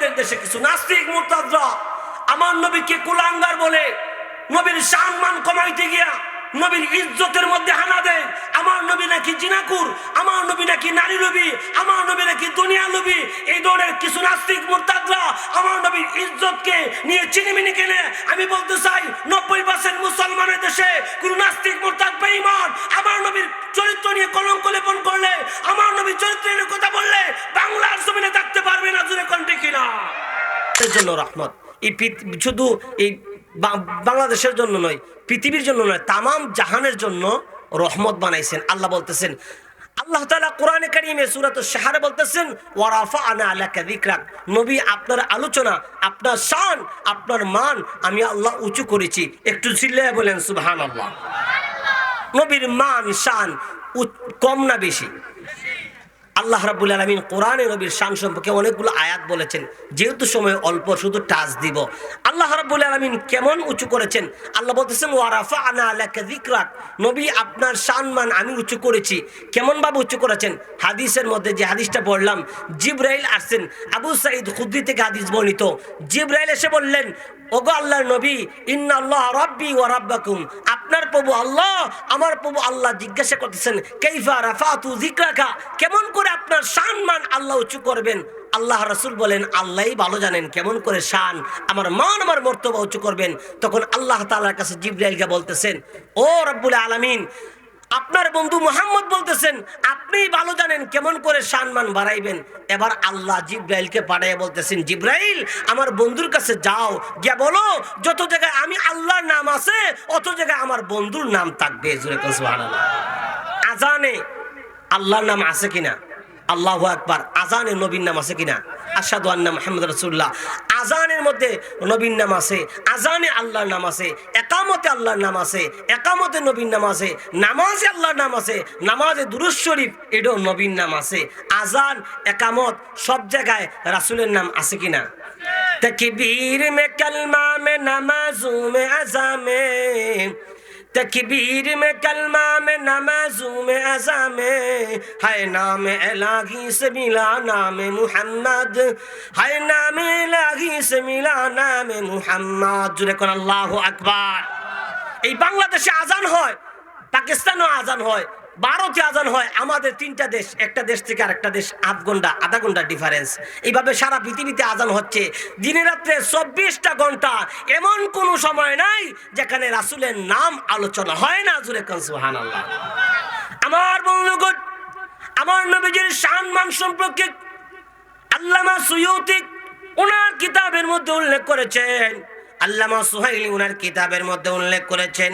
আমাদের দেশে কিছু নাস্তিক মুরতাদরা। আমার নবীকে কুলাঙ্গার বলে, নবীর সম্মান কমাইতে গিয়া নবীর ইজ্জতের মধ্যে হানা দেয়। আমার নবী নাকি জিনাকুর, আমার নবী নাকি নারী নবী আমার নবী নাকি দুনিয়া নবী এই ধরনের কিছু নাস্তিক মুরতাদরা আমার নবীর ইজ্জতকে নিয়ে চিনিমিনি কেনে। আমি বলতে চাই, নব্বই পার্সেন্ট মুসলমানের দেশে কোন নাস্তিক মুরতাদ বেঈমান আমার নবীর চরিত্র নিয়ে কলঙ্ক লেপন করলে আমার নবীর চরিত্র নিয়ে কথা বললে বাংলার জমিনে থাকতে পারবে না জুড়ে কণ্ঠে কিনা এর জন্য রহমত। এই শুধু এই বাংলাদেশের জন্য নয়, পৃথিবীর জন্য নয়, তামাম জাহানের জন্য রহমত বানাইছেন। আল্লাহ বলতেছেন, আল্লাহ তাআলা কোরআনে কারিমে সূরাত শাহরে বলতেছেন ওয়ারাফা আনা আলাকা যিকরাক নবী, আপনার আলোচনা, আপনার শান, আপনার মান আমি আল্লাহ উঁচু করেছি। একটু চিল্লায় বলেন, সুবহানাল্লাহ। নবীর মান, শান কম না বেশি? আল্লাহ রাবুল আলমিন কোরআনে নবীর শান সম্পর্কে অনেকগুলো আয়াত বলেছেন। যেহেতু সময় অল্প, শুধু টাচ দিব। আল্লাহ রাবুল আলমিন কেমন উঁচু করেছেন? আল্লাহ বলতেছেন ওয়ারাফা আনা আলাকা যিকরাক। নবী, আপনার সম্মান আমি উঁচু করেছি। কেমন ভাবে উঁচু করেছেন? হাদিসের মধ্যে যে হাদিসটা পড়লাম, জিব্রাইল আসছেন। আবু সাইদ খুদ্রি থেকে হাদিস বর্ণিত। জিব্রাইল এসে বললেন, ওগো আল্লাহর নবী ইন্না আল্লাহ রব্বি ওয়া রাব্বাকুম। আপনার প্রভু আল্লাহ, আমার প্রভু আল্লাহ জিজ্ঞাসা করতেছেন, কাইফা রাফাতু যিকরাকা? কেমন করে আপনার সম্মান আল্লাহ উঁচু করবেন। আল্লাহ রসুল বলেন, আল্লাহই ভালো জানেন কেমন করে শান। আমার মান আমার মর্তবা উঁচু করবেন। তখন আল্লাহ তালার কাছে জিব্রাইলকে বলতেছেন, ও রব্বুল আলামিন, আপনার বন্ধু মোহাম্মদ বলতেছেন, আপনি ভালো জানেন কেমন করে সম্মান বাড়াইবেন। এবার আল্লাহ জিব্রাইলকে পাঠাইয়া বলতেছেন, জিব্রাইল, আমার বন্ধুর কাছে যাও, গিয়া বলো, যত জায়গায় আমি আল্লাহর নাম আছে, অত জায়গায় আমার বন্ধুর নাম থাকবে। আজানে আল্লাহর নাম আছে কিনা? আল্লাহু আকবার। আজানে নবীর নাম আছে কিনা? আসাদু আন্না মোহাম্মদ রসুল্লাহ আজানের মধ্যে নবীর নাম আছে আজানে আল্লাহর নাম আছে, একামতে আল্লাহর নাম আছে, একামতে নবীর নাম আছে, নামাজে আল্লাহর নাম আছে, নামাজে দুরুজ শরীফ, এটাও নবীর নাম আছে। আজান একামত সব জায়গায় রাসূলের নাম আছে কিনা? তকবীর মে কলমা মে, নামাজু মে আজা تکبیر میں کلمہ میں نمازوں میں ازا میں ہے نام الہی سے ملا نام محمد ہے نام الہی سے ملا نام محمد جرے کن اللہ اکبر এই বাংলাদেশে আজান হয় পাকিস্তানেও আজান হয় ভারতে আজান হয় আমাদের তিনটা দেশ, একটা দেশ থেকে আরেকটা দেশ, আধ ঘণ্টা, আধা ঘণ্টা ডিফারেন্স এইভাবে সারা পৃথিবীতে আজান হচ্ছে। দিনে রাত্রে চব্বিশটা ঘণ্টা এমন কোনো সময় নাই যেখানে রাসুলের নাম আলোচনা হয় না জুড়ে সুহান আল্লাহ আমার বন্ধুগণ, আমার নবীজির সম্মান সম্পর্কে আল্লামা সুয়ুতিক ওনার কিতাবের মধ্যে উল্লেখ করেছেন। আল্লামা সুহাইলি ওনার কিতাবের মধ্যে উল্লেখ করেছেন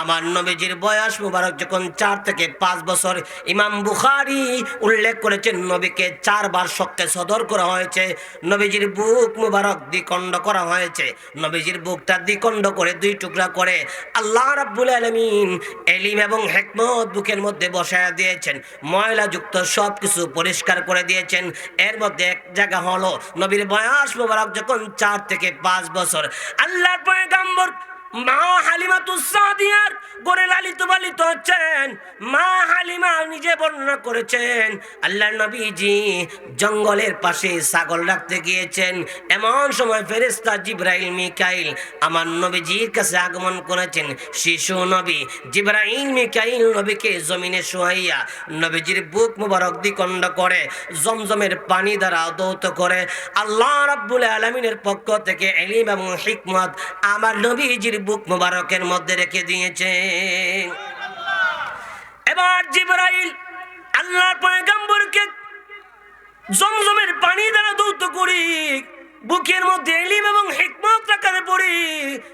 আমার নবীজির বয়স মুবারক যখন চার থেকে পাঁচ বছর ইমাম বুখারি উল্লেখ করেছেন, নবীকে চারবার শক্তে সদর করা হয়েছে, নবীজির বুক মুবারক দ্বিখণ্ড করা হয়েছে, নবীজির বুকটা দ্বিখণ্ড করে দুই টুকরা করে আল্লাহ রাব্বুল আলামিন এলিম এবং হেকমত বুকের মধ্যে বসায় দিয়েছেন, ময়লাযুক্ত সব কিছু পরিষ্কার করে দিয়েছেন, এর মধ্যে এক জায়গা হলো, নবীর বয়স মুবারক যখন চার থেকে পাঁচ বছর, আল্লাহর পয়গাম্বর মা হালিমা তুসাদিয়ার গড়ে লালিত পালিত হচ্ছেন। মা হালিমা নিজে বর্ণনা করেছেন। আল্লাহ নবীজি জঙ্গলের পাশে ছাগল রাখতে গিয়েছেন। এমন সময় ফেরেস্তা জিব্রাইল মিকাইল আমার নবীজির কাছে আগমন করেছেন। শিশু নবী জিব্রাইল মিকাইল নবীকে জমিনে শোয়াইয়া নবীজির বুক মুবারক দ্বিখণ্ড করে, জমজমের পানি দ্বারা দৌত করে, আল্লাহ রাব্বুল আলমিনের পক্ষ থেকে এলিম এবং হিকমত আমার নবীজির বুক মুবারকের মধ্যে রেখে দিয়েছে। এবার জিব্রাইল আল্লাহর পয়গাম্বরকে জমজমের পানি দ্বারা দৌত করি বুকের মধ্যে এলিম এবং হিকমত রাখার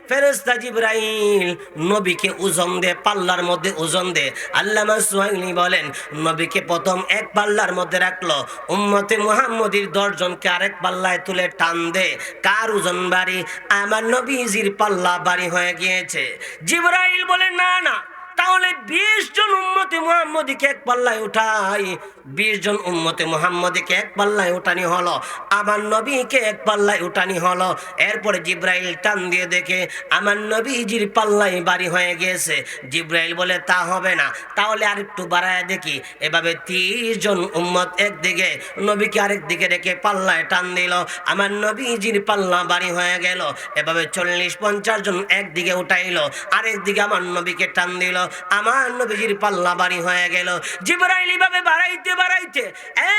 ফেরেস্তা জিব্রাইল নবীকে ওজন দে, পাল্লার মধ্যে ওজন দে। আল্লামা সুহাইলি বলেন, নবীকে প্রথম এক পাল্লার মধ্যে রাখল। উম্মতে মুহাম্মদির দশজনকে আরেক পাল্লায় তুলে টান দে। কার ওজন বাড়ি? আমার নবীজির পাল্লা বাড়ি হয়ে গিয়েছে। জিব্রাইল বলেন না না তাহলে বিশ জন উম্মতে মোহাম্মদীকে এক পাল্লায় উঠাই। বিশ জন উম্মতে মোহাম্মদীকে এক পাল্লায় উঠানি হলো। আমার নবীকে এক পাল্লায় উঠানি হলো। এরপরে জিব্রাইল টান দিয়ে দেখে, আমার নবীজির পাল্লাই বাড়ি হয়ে গেছে জিব্রাইল বলে, তা হবে না। তাহলে আর একটু বাড়ায় দেখি। এভাবে তিরিশ জন উম্মত একদিকে, নবীকে আরেক দিকে রেখে পাল্লায় টান দিল। আমার নবীজির পাল্লা বাড়ি হয়ে গেল। এভাবে চল্লিশ পঞ্চাশ জন একদিকে উঠাইলো। আরেক দিকে আমার নবীকে টান দিল। আমার নবীজির পাল্লা বাড়ি হয়ে গেল। জিবরাইল এইভাবে বাড়াইতে বাড়াইতে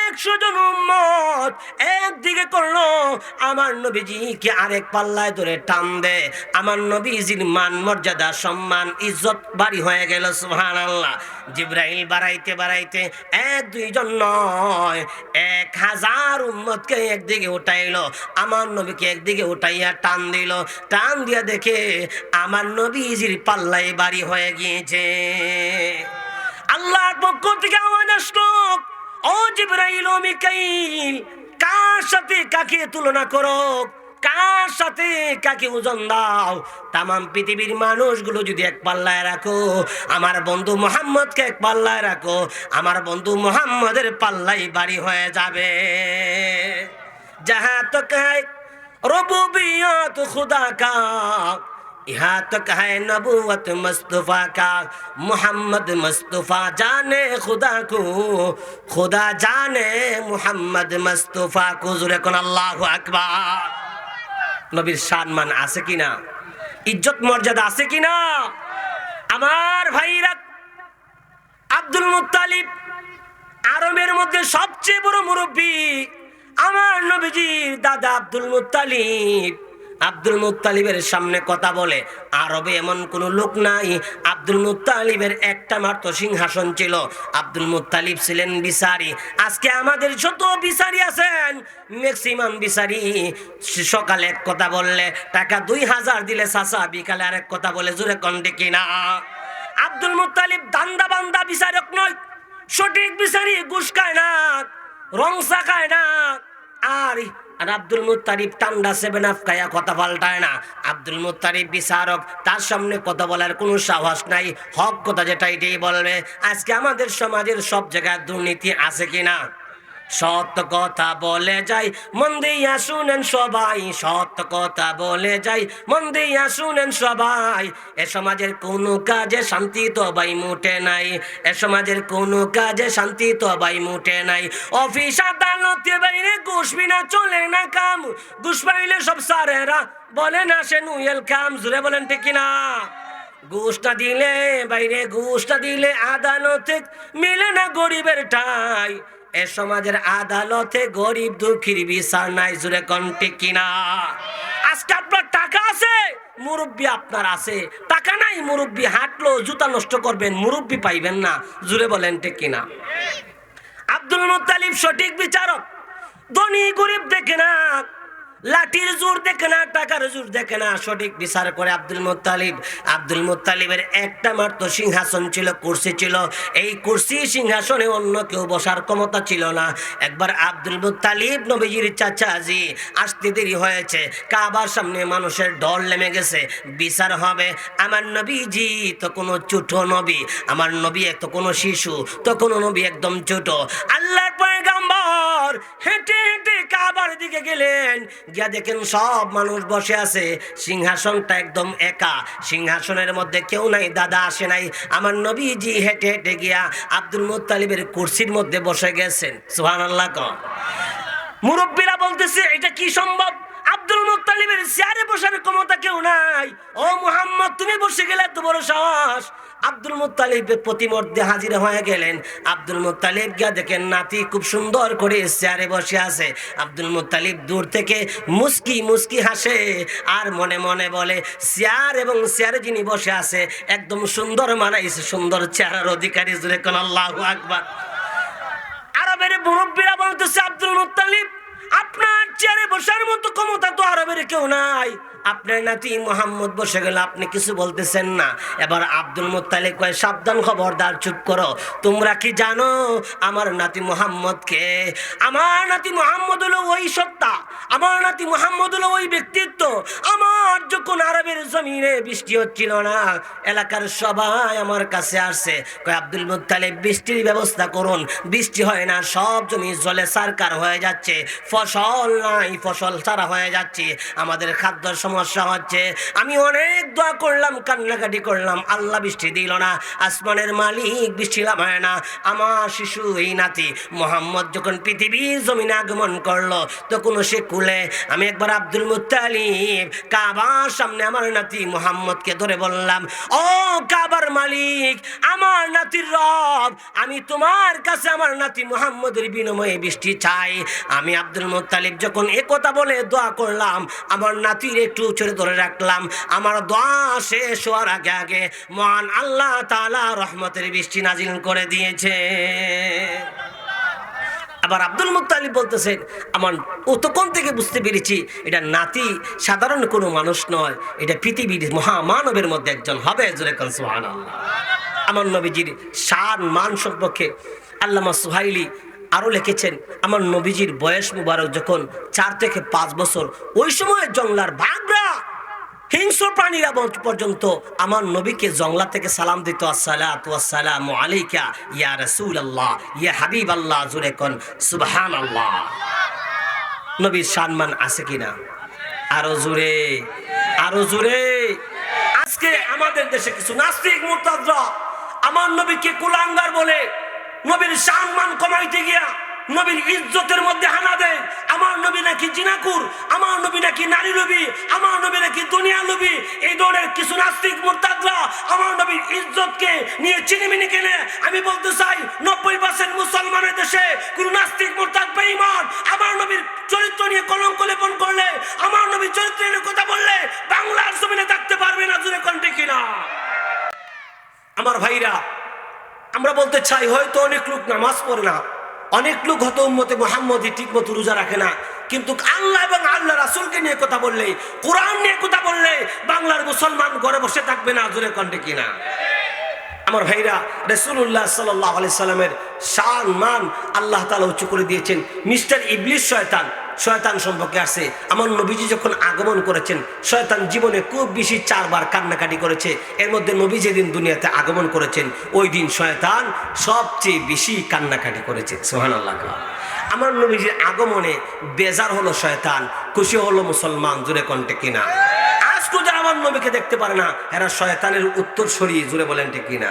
একশো জন উম্মত একদিকে করল, আমার নবীজিকে আরেক পাল্লায় ধরে টান দে আমার নবীজির মান মর্যাদা, সম্মান, ইজ্জত বাড়ি হয়ে গেল সুহান আল্লাহ জিব্রাইল বাড়াইতে বাড়াইতে এক, দুইজন নয়, এক হাজার উম্মতকে একদিকে উঠাইলো, আমার নবীকে একদিকে উঠাইয়া টান দিল। টান দিয়া দেখে আমার নবীজির পাল্লাই বাড়ি হয়ে গিয়েছে। আল্লাহর পক্ষ থেকে আওয়াজ আসলো, ও জিব্রাইল ও মিকাইল, কার সাথে কাকে তুলনা করো? কার সাথে কাকে ওজন দাও তামাম পৃথিবীর মানুষগুলো যদি এক পাল্লায় রাখো আমার বন্ধু মোহাম্মদকে এক পাল্লায় রাখো আমার বন্ধু মোহাম্মদের পাল্লাই বাড়ি হয়ে যাবে जहाँ तक है रबूबियत खुदा का यहाँ तक है नबूवत मुस्तफ़ा का मोहम्मद मुस्तफ़ा जाने खुदा को खुदा जाने मोहम्मद मुस्तफ़ा को जुरे কোন আল্লাহু আকবার নবীর সম্মান আছে কিনা? ইজ্জত মর্যাদা আছে কিনা? আমার ভাইরা আব্দুল মুতালিব আরবের মধ্যে সবচেয়ে বড় মুরব্বী আমার নবীজির দাদা আব্দুল মুত্তালিব। আব্দুল মুত্তালিবের সামনে কথা বলে, আরবে এমন কোন লোক নাই। আব্দুল মুত্তালিবের একটা মাত্র সিংহাসন ছিল। আব্দুল মুত্তালিব ছিলেন বিচারি। আজকে আমাদের যত বিচারি আছেন ম্যাক্সিমাম বিচারি। সকালে এক কথা বললে, টাকা দুই হাজার দিলে চাচা, বিকালে আরেক কথা বলে, জোরে কন্ডে কিনা আব্দুল মুত্তালিব দান্দা বান্দা বিচারক নয়, সঠিক বিচারি, ঘুষ খায় না রংসা খায় না। আর আর আব্দুল মুতারিফ টান্ডা সেভেন আফ খায়া কথা পাল্টায় না। আব্দুল মুতারিফ বিচারক, তার সামনে কথা বলার কোনো সাহস নাই। হক কথা যেটা এটাই বলবে, আজকে আমাদের সমাজের সব জায়গায় দুর্নীতি আছে কিনা? সত্য কথা বলে যাই, মন দিয়া শুনেন সবাই। সত্য কথা বলে যাই, মন দিয়া শুনেন সবাই। এ সমাজের কোনো কাজে শান্তি তো বাই মুটে নাই। এ সমাজের কোনো কাজে শান্তি তো বাই মুটে নাই। অফিস আদালতে বাইরে ঘুষ বিনা চলে না কাম। ঘুষ পাইলে সব বলে না সে নুয়েল কাম। জুড়ে বলেন ঠিক কিনা? ঘুষটা দিলে বাইরে, ঘুষটা দিলে আদালতে মিলে না গরিবের ঠাই। এ সমাজের আদালতে গরিব দুঃখীর বিচার নাই জুড়ে কন্টে কিনা। আজকে আপনার টাকা আছে, মুরব্বী আপনার আছে। টাকা নাই, মুরব্বী হাঁটলো, জুতা নষ্ট করবেন, মুরব্বী পাইবেন না জুড়ে বলেন ঠিক কিনা। আব্দুল মুতালিব সঠিক বিচারক। ধনী গরিব দেখে না লাঠির জোর দেখে না, টাকার জোর দেখে না। সঠিক বিচার করে আব্দুল মুত্তালিব। আব্দুল মুত্তালিবের একটা মাত্র সিংহাসন ছিল, কুর্সি ছিল। এই কুর্সি সিংহাসনে অন্য কেউ বসার ক্ষমতা ছিল না। একবার আব্দুল মুত্তালিব নবীজির চাচাজি আসতে দেরি হয়েছে। কাবার সামনে মানুষের ডল নেমে গেছে। বিচার হবে। আমার নবীজি তো কোনো ছোট নবী, আমার নবী তো কোনো শিশু, তো কোনো নবী একদম ছোট। আল্লাহর পয়গাম্বর হেঁটে হেঁটে কাবার দিকে গেলেন। গিয়া দেখেন সব মানুষ বসে আছে। সিংহাসনটা একদম একা। সিংহাসনের মধ্যে কেউ নাই, দাদা আসে নাই। আমার নবীজি হেঁটে হেঁটে গিয়া আব্দুল মুত্তালিবের কুর্সির মধ্যে বসে গেছেন। সুহান আল্লাহ মুরব্বীরা বলতেছে, এটা কি সম্ভব? আব্দুল মুত্তালিবের চেয়ারে বসার ক্ষমতা কেউ নাই। ও মোহাম্মদ, তুমি বসে গেলে এত বড় সাহস। আব্দুল মুত্তালিবের প্রতিমধ্যে হাজির হয়ে গেলেন। আব্দুল মুত্তালিব গিয়া দেখেন নাতি খুব সুন্দর করে চেয়ারে বসে আছে। আব্দুল মুত্তালিব দূর থেকে মুস্কি মুস্কি হাসে আর মনে মনে বলে, চেয়ার এবং চেয়ারে যিনি বসে আছে, একদম সুন্দর মানাইছে, সুন্দর চেহারার অধিকারী জুড়ে কোন, আল্লাহ আকবার। আরবের মুরব্বীরা বলতেছে, আব্দুল মুত্তালিব, আপনার চেয়ারে বসার মতো ক্ষমতা তো আরবের কেউ নাই। আপনার নাতি মোহাম্মদ বসে গেল, আপনি কিছু বলতেছেন না। এবার আব্দুল মুত্তালিব কয়, সাবধান খবরদার, চুপ করো। তোমরা কি জানো, আমার নাতি মোহাম্মদকে? আমার নাতি মোহাম্মদ হলো ওই সত্তা। আমার নাতি মোহাম্মদ হলো ওই ব্যক্তিত্ব। আমার যখন আরবের জমিনে বৃষ্টি হচ্ছিল না, এলাকার সবাই আমার কাছে আসছে। কয়, আব্দুল মুত্তালিব, বৃষ্টির ব্যবস্থা করুন। বৃষ্টি হয় না, সব জমি জলে সারকার হয়ে যাচ্ছে। ফসল নাই, ফসল সারা হয়ে যাচ্ছে। আমাদের খাদ্য সমস্যা হচ্ছে। আমি অনেক দোয়া করলাম, কান্নাকাটি করলাম, আল্লাহ বৃষ্টি দিল না। আসমানের মালিক বৃষ্টি নামায় না। আমার শিশু, এই নাতি, মোহাম্মদ যখন পৃথিবীর জমিনে আগমন করল, তখন সে কুলে, আমি একবার আব্দুল মুত্তালিব, কাবার সামনে আমার নাতি মোহাম্মদকে ধরে বললাম, ও কাবার মালিক, আমার নাতির রব, আমি তোমার কাছে আমার নাতি মোহাম্মদের বিনিময়ে বৃষ্টি চাই। আমি আব্দুল মুত্তালিব যখন এ কথা বলে দোয়া করলাম, আমার নাতির একটু ছেড়ে ধরে রাখলাম আমার দোয়া শেষ হওয়ার আগে আগে মহান আল্লাহ তাআলা রহমতের বৃষ্টি নাজিল করে দিয়েছে আবার আব্দুল মুক্তালিব বলতেছেন, আমার অতক্ষণ থেকে বুঝতে পেরেছি, এটা নাতি সাধারণ কোনো মানুষ নয়, এটা পৃথিবীর মহামানবের মধ্যে একজন হবে জোরে কান সুবহানাল্লাহ। আমার নবীজির শান মান সম্পর্কে আল্লামা সুহাইলি আরও লিখেছেন, আমার নবীজির বয়স মুবারক যখন চার থেকে পাঁচ বছর, ওই সময় জংলার বাঘরা হিংস্র প্রাণীরা পর্যন্ত আমার নবীকে জংলা থেকে সালাম দিত আসসালামু আলাইকা, ইয়া রাসূলুল্লাহ, ইয়া হাবিবাল্লাহ, জুরে কোন, সুবহানাল্লাহ। নবীর সম্মান আছে কিনা? আরও জুড়ে আরও জুড়ে আজকে আমাদের দেশে কিছু নাস্তিক, মুরতাদরা, আমার নবীকে কুলাঙ্গার বলে নবীর সম্মান কমাইতে গিয়া নবীর ইজ্জতের মধ্যে হানা দেয়। আমার নবী নাকি জিনাকুর, আমার নবী নাকি নারী লবি আমার নবী নাকি দুনিয়া লবি এই ধরনের কিছু নাস্তিক মুরতাদরা আমার নবীর ইজ্জতকে নিয়ে চিনিমিনি কেনে। আমি বলতে চাই বলতে চাই, হয়তো অনেক লোক নামাজ পড়ে না, অনেক লোক হয়তো উম্মতে মোহাম্মদী ঠিক মতো রোজা রাখে না, কিন্তু আল্লাহ এবং আল্লাহ রাসুলকে নিয়ে কথা বললে কোরআন নিয়ে কথা বললে বাংলার মুসলমান ঘরে বসে থাকবে না, জোরে কণ্ঠে কিনা? আমার ভাইরা রসুল্লাহ সাল্লাহ সাল্লামের শান মান আল্লাহ তালা উঁচু করে দিয়েছেন। মিস্টার ইবলিশ শয়তান শয়তান সম্পর্কে আছে। আমার নবীজি যখন আগমন করেছেন, শয়তান জীবনে খুব বেশি চারবার কান্নাকাটি করেছে। এর মধ্যে নবী যেদিন দুনিয়াতে আগমন করেছেন, ওই দিন শয়তান সবচেয়ে বেশি কান্নাকাটি করেছে। সোহান আল্লাহ আমার নবীজির আগমনে বেজার হলো শয়তান, খুশি হলো মুসলমান জুড়ে কণ্ঠে কিনা। আজকে যারা আমার নবীকে দেখতে পারে না, এরা শয়তানের উত্তর সরিয়ে জুড়ে বলেন ঠিক কিনা।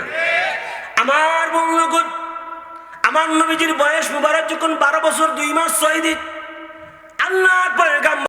আমার বন্ধুগণ, আমার নবীজির বয়স মুবারক যখন বারো বছর দুই মাস ছয় দিন আল্লাহ